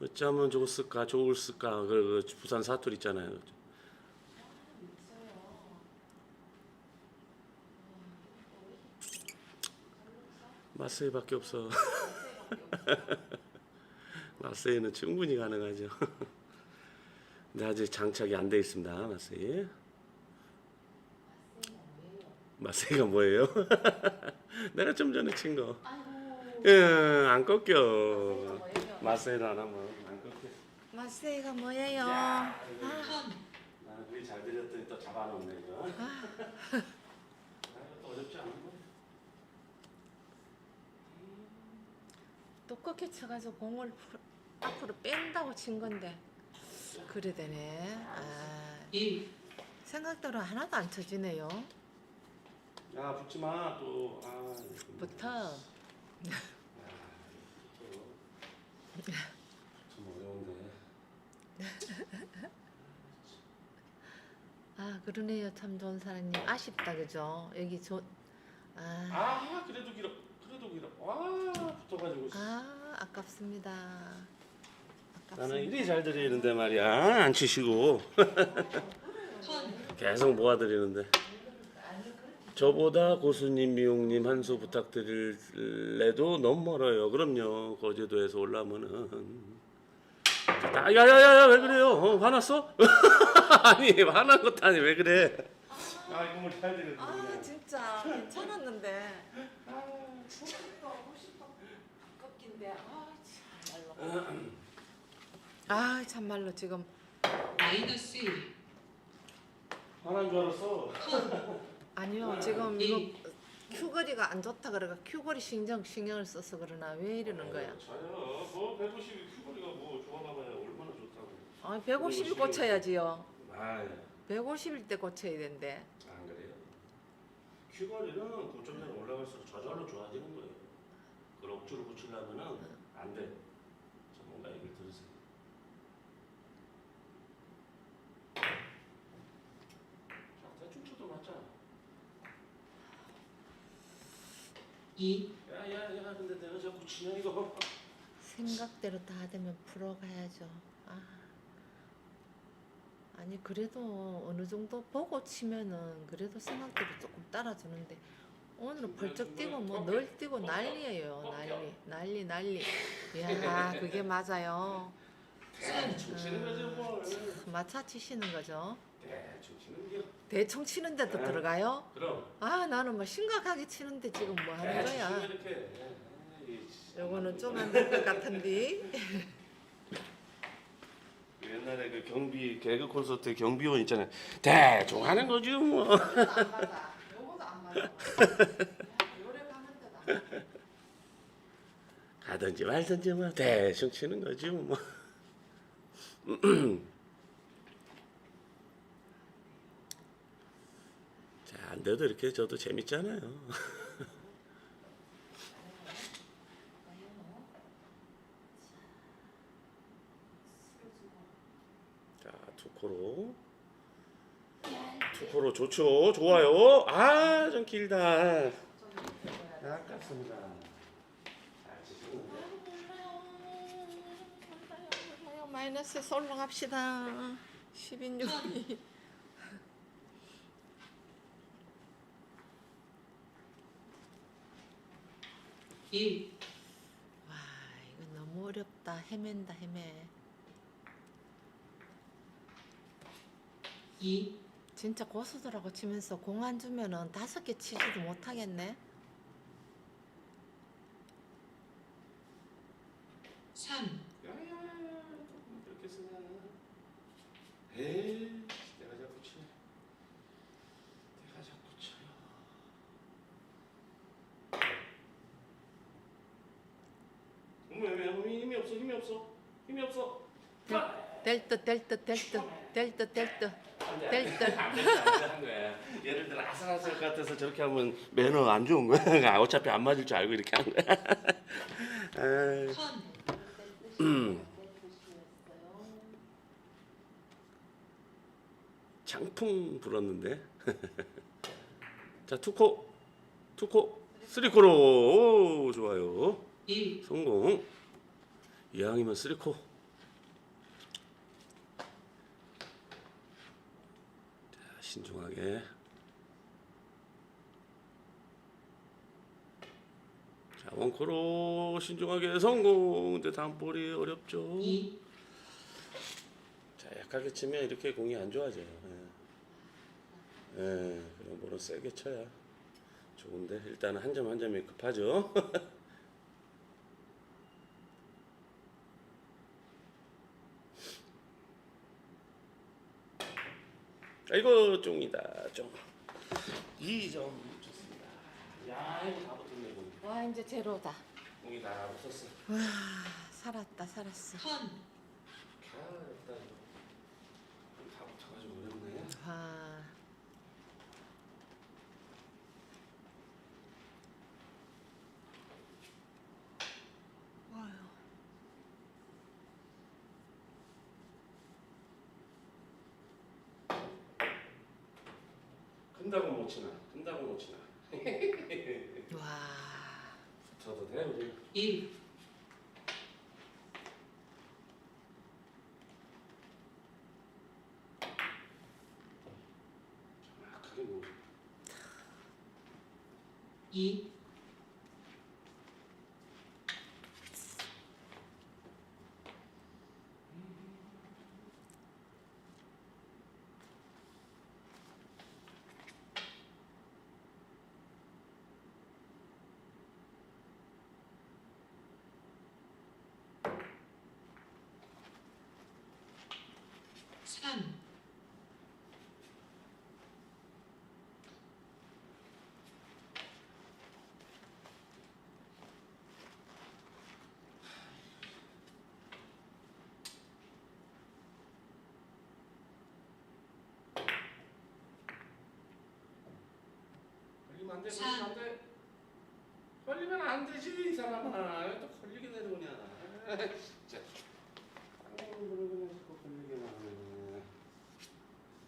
어쩌면 좋을까 좋을까 그, 그 부산 사투리 있잖아요. 마세이밖에 없어. 마세이는 충분히 가능하죠. 근데 아직 장착이 안 돼 있습니다. 마세이. 마세이가 뭐예요? 내가 좀 전에 친 거. 예, 안 꺾여. 안 하면 안 꺾여. 마세이가 뭐예요? 야, 나 그게 잘 들렸더니 또 잡아놓네 이거. 아, 이것도 어렵지 않은 거. 두껍게 쳐가지고 공을 풀- 앞으로 뺀다고 친 건데 그래 되네. 아, 생각대로 하나도 안 쳐지네요. 야 붙지 마 또. 아, 부터 좀 어려운데. 아 그러네요 참 좋은 사람님 아쉽다 그죠? 여기 저 아, 아 그래도 길어. 그래도 길어. 와 붙어가지고. 아 아깝습니다. 나는 아깝습니다. 이리 잘 드리는데 말이야 안 치시고 계속 모아드리는데 저보다 고수님 미용님 한 수 부탁드릴래도 너무 멀어요. 그럼요. 거제도에서 올라오면은. 아, 야야야야 왜 그래요? 어, 화났어? 아니 화난 것도 아니 왜 그래? 아 이거 뭘잘 드리는데 아 진짜 괜찮았는데. 아깝긴데. 아 참말로. 아 참말로 지금. 마이너스 1, 화난 줄 알았어 아니요 지금 이거 큐거리가 안 좋다 그래가 큐거리 신경 신경을 써서 그러나 왜 이러는 거야? 저요 뭐 150이 큐거리가 뭐 좋아봐봐야 얼마나 좋다고 아 150을 고쳐야지요. 아 150일 때 고쳐야 된대. 안 그래요? 큐거리는 고점대로 올라갈수록 저절로 좋아지는 거예요. 그걸 억지로 고치려면은 안 돼. 전문가 얘기를 들으세요. 자, 대충 쳐도 맞잖아. 2, 야야야, 근데 내가 자꾸 이거. 생각대로 다 되면 풀어가야죠. 아. 아니 그래도 어느 정도 보고 치면은 그래도 생각대로 조금 따라주는데 오늘은 벌쩍 뛰고 뭐 널 뛰고 난리예요 난리 난리 난리 야 그게 맞아요 대충 치는 거지 뭘. 마차 치시는 거죠 대충 치는 게. 대충 치는데도 네. 들어가요 그럼. 아 나는 뭐 심각하게 치는데 지금 뭐 하는 대충 치면 거야 이렇게. 에이, 요거는 좀 안 될 것 같은데 옛날에 그 경비 개그 콘서트 경비원 있잖아요. 대충 하는 거지 뭐. 요거도 안 맞아. 요거도 안 맞아. 요래 가는 맞아. 가든지 말든지 뭐 대충 치는 거지 뭐. 안 돼도 이렇게 저도 재밌잖아요. 자, 투코로. 투코로 좋죠. 좋아요. 아, 좀 길다. 아깝습니다. 마이너스에서 올라갑시다. 10인 6이. 일, 와, 이거 너무 어렵다. 헤맨다, 헤매. 2, 진짜 고수들하고 치면서 공 안 주면은 다섯 개 치지도 못하겠네. 3, 야야야야 그렇게 쓰냐 에이 내가 자꾸 치네 내가 자꾸 쳐요 어머 왜 힘이 힘이 없어 힘이 없어 힘이 없어 될 듯, 될 듯, 될 듯, 될 듯, 될 듯. 될 듯. 한 거야 예를 들어 아슬아슬 같아서 저렇게 하면 매너 안 좋은 거야 어차피 안 맞을 줄 알고 이렇게 한 거야 아이, 턴, 장풍 불었는데. 자 투코, 투코, 쓰리코로 오, 좋아요. 1, 성공. 이왕이면 쓰리코. 신중하게. 자 원코로 신중하게 성공. 근데 다음 볼이 어렵죠. 2, 자 약하게 치면 이렇게 공이 안 좋아져요. 예. 예, 그럼 볼은 세게 쳐야 좋은데 일단은 한 점 한 점이 급하죠. 이고 쫑이다 쫑. 2점 좋습니다. 야 이거 다 붙었네 공이. 와 이제 제로다. 공이 다 붙었어. 와 살았다 살았어. 턴, 아 일단 다 붙어가지고 어렵네. 와 와요. 큰다고 못 치나. 큰다고 못 치나. 와 붙어도 돼 우리. 1, 정확하게 뭐. 2, 삼, 걸리면 안 돼. 걸리면 안 돼. 걸리면 안 되지 이 사람아. 왜또 걸리게 내려오냐. 아, 진짜. 아이고, 그러고 자꾸 걸리게만 하네.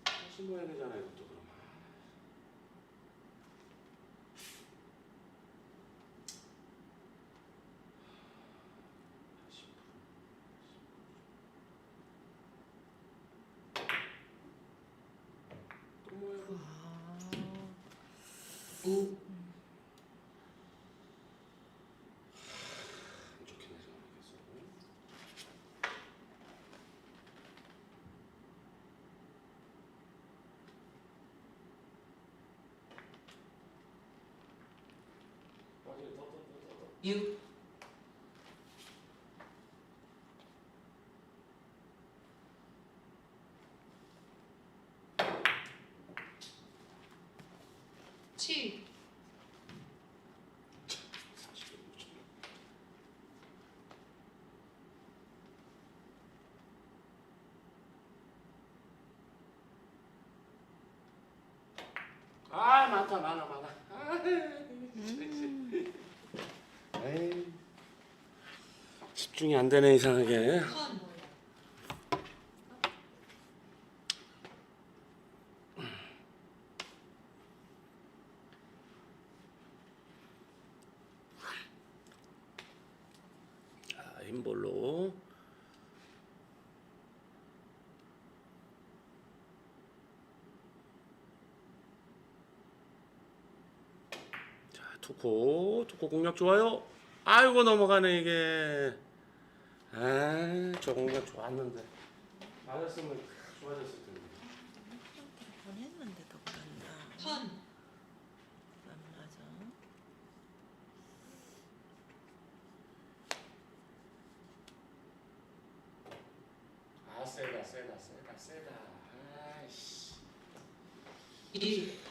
다시 모야 되잖아 이것도 그러면. 다시 또 모여. 와. 5, 안 좋게 내지 않겠어. 빠지게 더, 더, 더, 더, 더. 6, 칠, 사실은 못 쳤네. 아 많다 많아 많아. 아, 에이. 집중이 안 되네 이상하게. 턴, 자, 흰볼로. 자, 투코, 투코 공략 좋아요. 아이고 넘어가네 이게. 아, 저 공략 좋았는데. 맞았으면 좋아졌을 텐데. 보냈는데도 그런다. 턴, 안 맞아. 아, 세다, 세다, 세다, 세다. 아이씨. 1,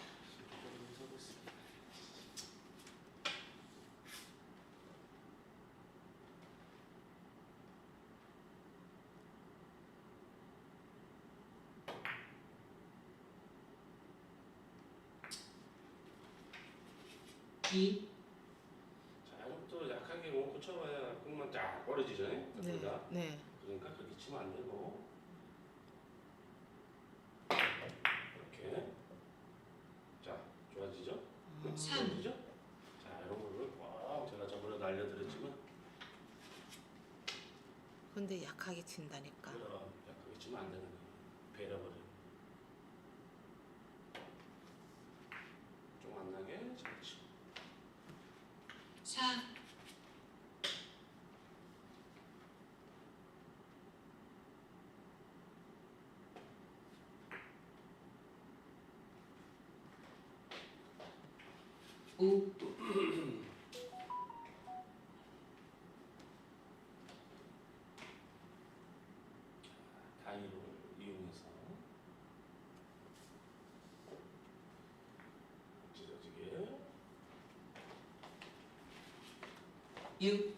이, 자, 또 약하게 원고 쳐봐야 공만 쫙 벌어지잖아요. 네. 둘 다. 네. 그러니까 그렇게 치면 안 되고 이렇게 자 좋아지죠? 음. 좋아지죠? 자 이런 거를 꼭 제가 저번에도 알려드렸지만 근데 약하게 친다니까. 그럼 약하게 치면 안 되는 거예요. 베려버려. tá? 6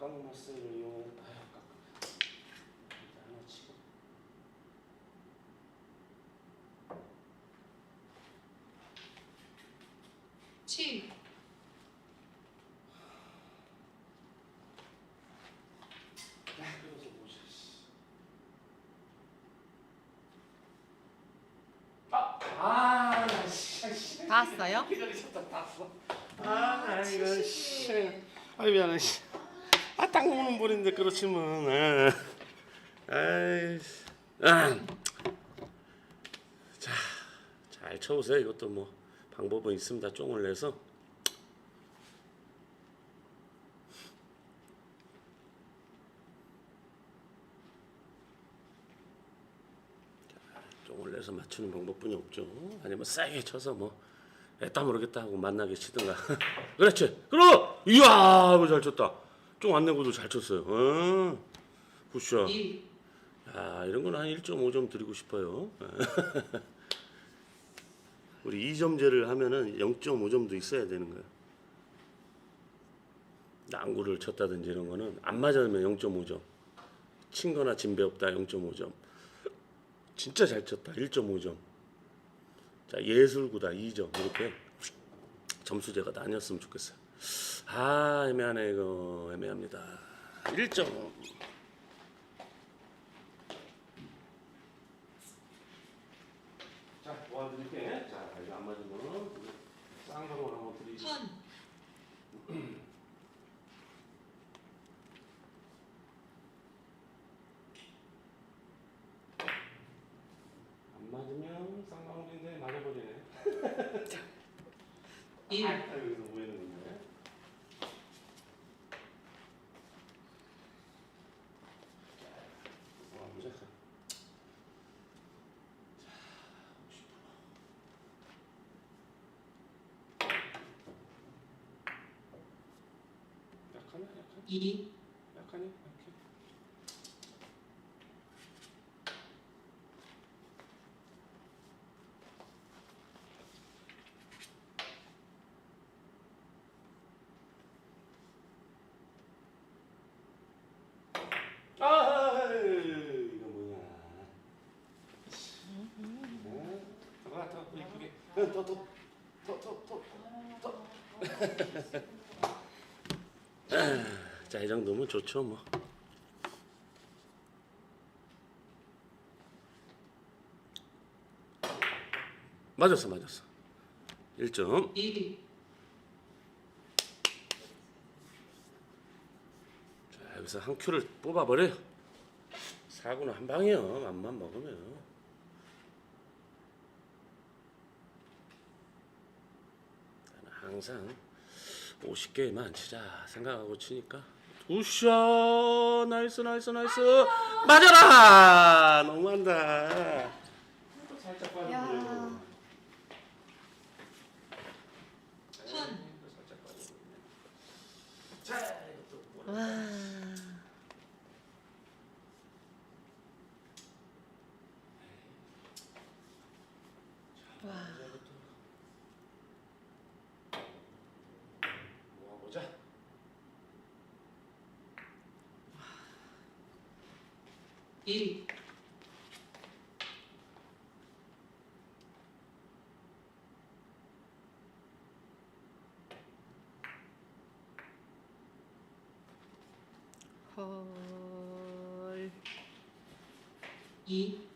깡마스를 이용해 일단 하나 치고 칠. 아, 아, 나 씨, 씨. 봤어요? 기다리셨다 봤어. 아, 이거 씨. 아이 미안해. 씨. 아, 딱 먹는 볼인데 그렇지 뭐. 아. 아이. 씨. 아. 자, 잘 쳐보세요. 이것도 뭐 방법은 있습니다. 쫑을 내서. 쫑을 내서 맞추는 방법뿐이 없죠. 아니면 세게 쳐서 뭐 애따 모르겠다 하고 만나게 치든가. 그렇지. 그럼 이야, 이거 잘 쳤다. 쫑안 내고도 잘 쳤어요. 어. 굿샷. 1 야, 이런 건 한 1.5점 드리고 싶어요. 우리 2점제를 하면은 0.5점도 있어야 되는 거예요. 난구를 쳤다든지 이런 거는 안 맞으면 0.5점. 친 거나 진배 없다 0.5점. 진짜 잘 쳤다 1.5점. 자, 예술구다 2점. 이렇게 점수제가 나뉘었으면 좋겠어요. 아, 애매하네 이거. 애매합니다. 1점. 자, 도와드릴게. 자, 이거 안 맞으면 쌍방울 한번 드리죠. 턴 안 맞으면 쌍방울인데 맞아버리네. 1 아, 여기서 모이는 건데. 와, 무작정. 자, 50%. 약하네, 약하네. 2 약하네, 약해. 아, 이거 뭐야? 어? 아, 더 이쁘게. 더, 더, 더, 더, 더, 더, 더. 자, 이 정도면 좋죠, 뭐. 맞았어, 맞았어. 1점. 1 자, 여기서 한 큐를 뽑아버려. 사구는 한 방이요. 맘만 먹으면. 나는 항상 50개만 치자 생각하고 치니까. 우샤 나이스 나이스 나이스. 맞아라! 너무한다. 또 살짝 야. 빠져버 1 헐. 2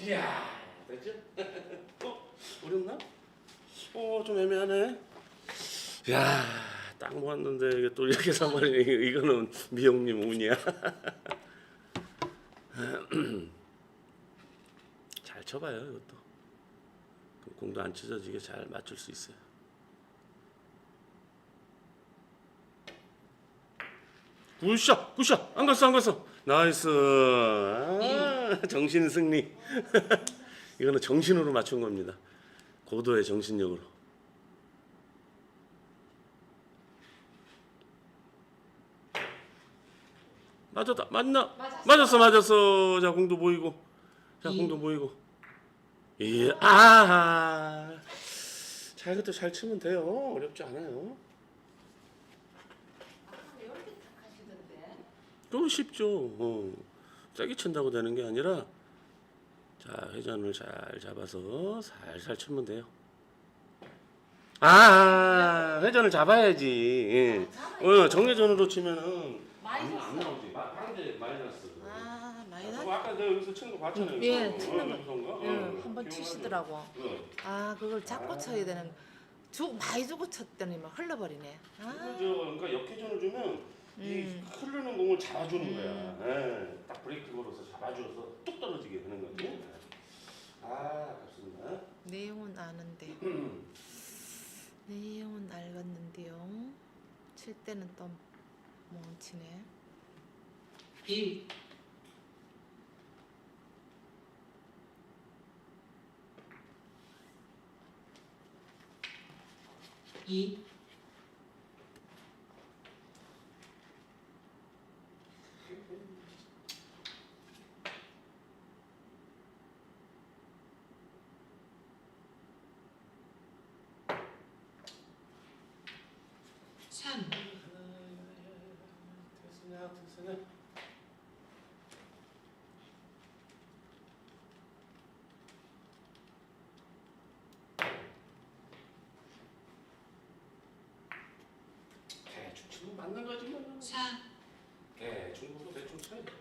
이야 됐죠? 어? 어렵나? 어 좀 애매하네 야딱 모았는데 이게 또 이렇게 사버리니 이거는 미영님 운이야 잘 쳐봐요 이것도 공도 안 찢어지게 잘 맞출 수 있어요 굿샷 굿샷 안 갔어 안 갔어 나이스 아, 정신 승리. 이거는 정신으로 맞춘 겁니다. 고도의 정신력으로. 맞았다. 맞나? 맞았어. 맞았어 자 공도 보이고. 자 이. 공도 보이고. 예 아하. 자 이것도 잘 치면 돼요. 어렵지 않아요. 하시던데. 그건 쉽죠. 어. 세게 친다고 되는 게 아니라 자 회전을 잘 잡아서 살살 치면 돼요. 아 회전을 잡아야지. 예. 어, 정회전으로 치면은 많이 안, 안 나오지. 마- 방제 마이너스. 아 많이 어, 나. 아까 내가 여기서 치는 거 봤잖아요. 예. 치는 거. 여기서인가? 어, 예, 한번? 치시더라고. 어. 아 그걸 잡고 쳐야 되는. 주 많이 주고 쳤더니 막 흘러버리네. 아. 그러니까 역회전을 주면 이 음. 흐르는 공을 잡아주는 음. 거야. 예, 딱 브레이크 걸어서 잡아줘서 뚝 떨어지게 하는 거지. 음. 아, 아깝습니다. 내용은 아는데. 내용은 알겠는데요. 칠 때는 또 멈치네. 1 2 3 됐으냐. 대충 치면 맞는 거지 뭐. 4 대충 보고 대충 쳐야 돼.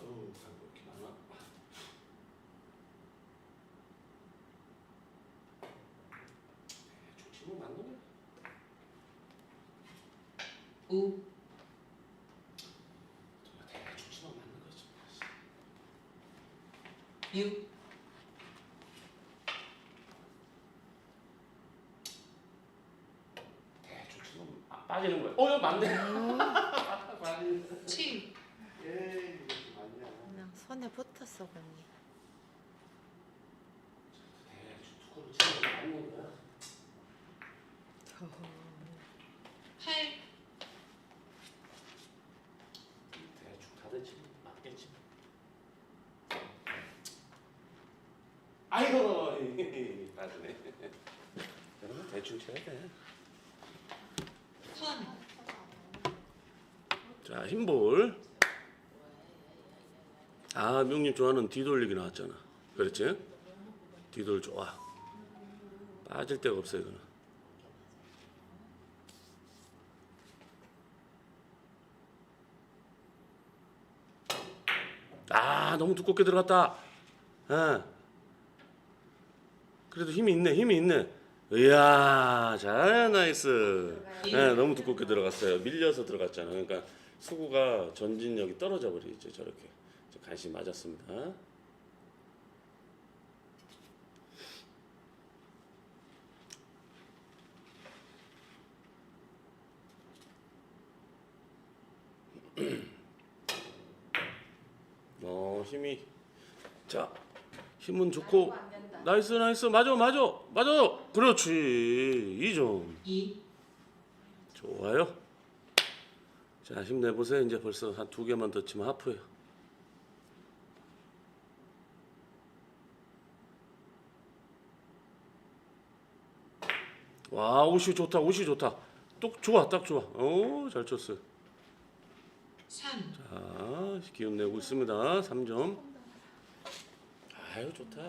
어우, 잘 이렇게 많아. 대충 치면 맞는 거야. 5 정말 대충 치면 맞는 거지. 6 대충 치면 아, 빠지는 거야. 어, 이거 맞네. 빠지는 7 에이, 이거 맞냐. 그냥 손에 붙었어 언니. 대충 치면 맞는 거야. 8 대충 다들 치면 맞겠지. 아이고, 맞네. 여러분 대충 쳐야 돼. 턴 자, 흰볼. 아, 명님 좋아하는 뒤돌리기 나왔잖아. 그렇지? 뒤돌 좋아. 빠질 데가 없어 이거는. 아, 너무 두껍게 들어갔다. 예. 그래도 힘이 있네, 힘이 있네. 이야, 잘 나이스. 예, 너무 두껍게 들어갔어요. 밀려서 들어갔잖아. 그러니까 수구가 전진력이 떨어져 버리죠. 저렇게. 저 간신히 맞았습니다. 어, 힘이 자, 힘은 좋고. 나이스 나이스. 맞아 맞아. 맞아. 그렇지. 2점. 2 좋아요. 자 힘내보세요. 이제 벌써 한 두 개만 더 치면 하프예요. 와 옷이 좋다 옷이 좋다. 딱 좋아 딱 좋아. 어잘 쳤어요. 3 자 기운 내고 있습니다. 3점 아유 좋다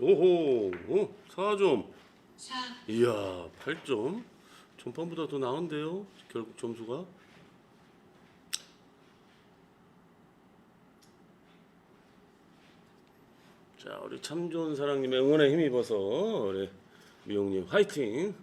오호, 어, 4점. 4 이야, 8점. 전판보다 더 나은데요? 결국 점수가. 자, 우리 참 좋은 사랑님의 응원에 힘입어서 우리 미용님 화이팅.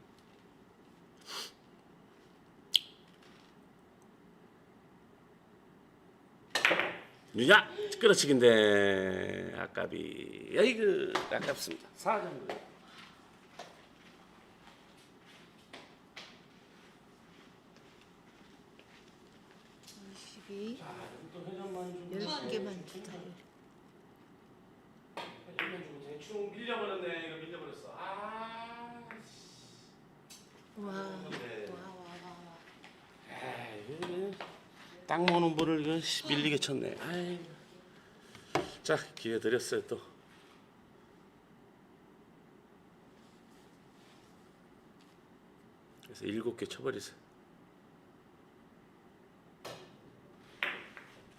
야, 끌어치긴데 아깝이. 야이그 아깝습니다. 4점. 22 10개만 주자 대충 밀려버렸네. 이거 밀려버렸어. 아. 와, 땅 모는 볼을 이거 씨, 밀리게 쳤네. 자 기회 드렸어요 또. 그래서 일곱 개 쳐버리세요.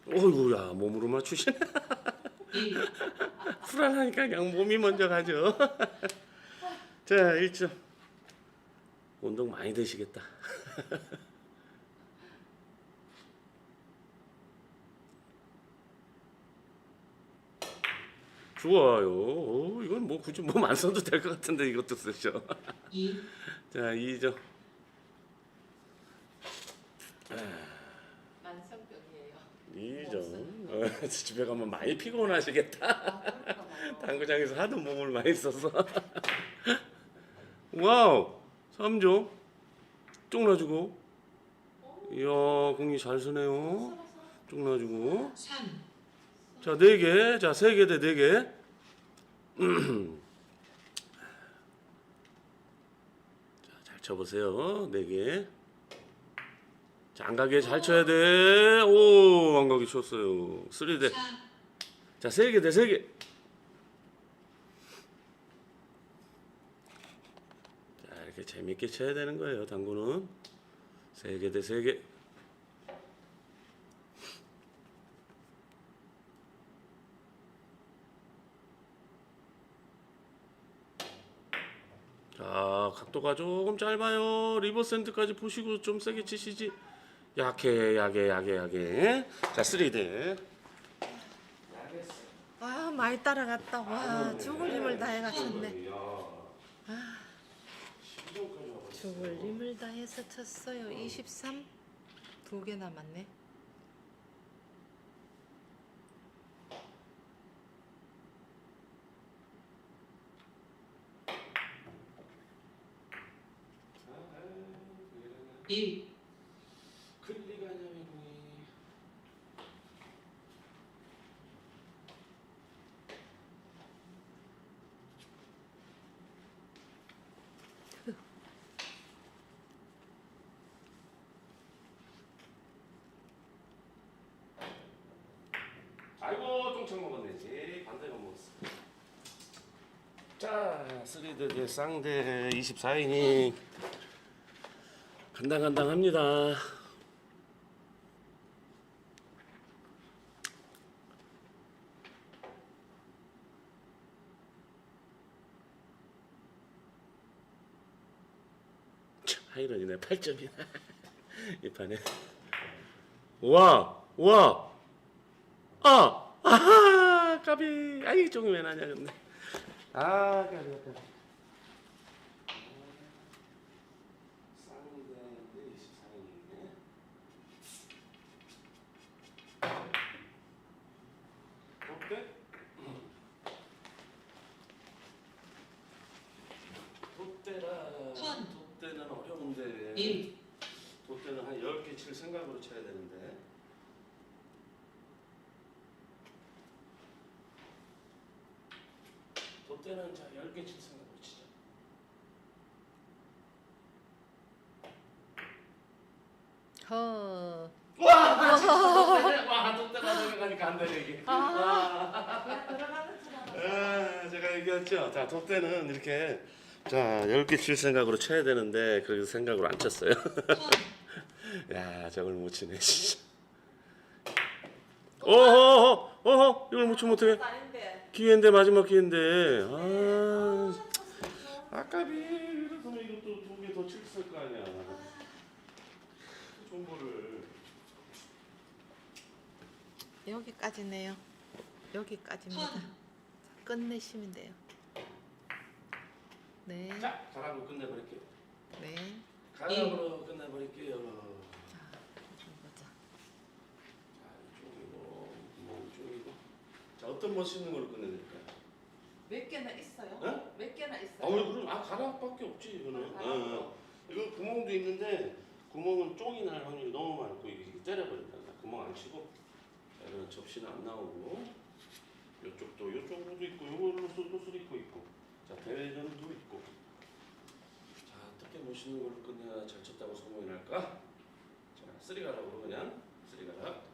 어이구야 몸으로 맞추시네. 1 불안하니까 그냥 몸이 먼저 가죠. 자 1점. 운동 많이 되시겠다. 좋아요. 오, 이건 뭐 굳이 몸 안 써도 될 것 같은데 이것도 쓰죠. 2 자 2점. 만성병이에요 2점. 어, 집에 가면 많이 피곤하시겠다. 아. 당구장에서 하도 몸을 많이 써서. 와우. 3점. 쪽 놔주고. 이야, 공이 잘 쓰네요. 쪽 놔주고. 3 자, 4개. 자, 3개 대 4개. 자, 잘 쳐보세요. 4개. 자, 안 가게 잘 쳐야 돼. 오, 안 가게 쳤어요. 3대. 4 자, 3개 대 3개. 자, 이렇게 재밌게 쳐야 되는 거예요, 당구는. 3개 대 3개. 자, 각도가 조금 짧아요. 리버스 핸드까지 보시고 좀 세게 치시지. 약해, 약해, 약해, 약해. 자, 3대. 와 많이 따라갔다 와 죽을 힘을 다해 쳤네 죽을 힘을 다해서 쳤어요. 23 두 개 남았네. 일 클리가냐면 공이 똥창 먹었네지 반대가 먹었어 자 3대 대 쌍대 24이닝 간당간당합니다 참, 하이런이네 8점이나 이 판에 와! 와! 아! 아하! 까비 아이 종이 왜 나냐 근데 아 까비 까비 쌍대인데 24인이네 어때? 돛대라 턴. 돛대는 어려운데 1 돛대는 한 10개 칠 생각으로 쳐야 되는데 돛대는 자 10개 칠 생각으로 치자 허 와! 돛대 와 돛대가 들어가니까 안 되네 이게 아. 아, 제가 얘기했죠. 자, 돛대는 이렇게 자, 10개 칠 생각으로 쳐야 되는데 그 생각으로 안 쳤어요. 턴 야, 저걸 못 치네, 진짜. 어허, 어허, 이걸 못 치면 어떡해? 아닌데 기회인데 마지막 기회인데 아 아까비 이랬으면 이것도 두 개 더 칠을 거 아니야 좋은 거를 여기까지네요. 여기까지입니다. 자, 끝내시면 돼요. 네, 자 가라고 끝내버릴게요 네. 가라고 끝내버릴게요 자, 좀 보자. 자 이쪽이고 구멍 이쪽이고 자 어떤 멋있는 걸로 끝내드릴까요? 몇 개나 있어요? 어? 몇 개나 있어요? 아 그럼 아 가락밖에 없지 이거는 아, 어, 어. 이거 구멍도 있는데 구멍은 쫑이 날 확률이 너무 많고 이게 때려버린다 구멍 안 치고 자 이거는 접시는 안 나오고. 이쪽도 이쪽으로도 있고 요걸로 수도 있고 있고. 자 대전도 있고. 자 어떻게 멋있는 걸로 끝내야 잘 쳤다고 소문이 날까? 자 쓰리가락으로 그냥 쓰리가락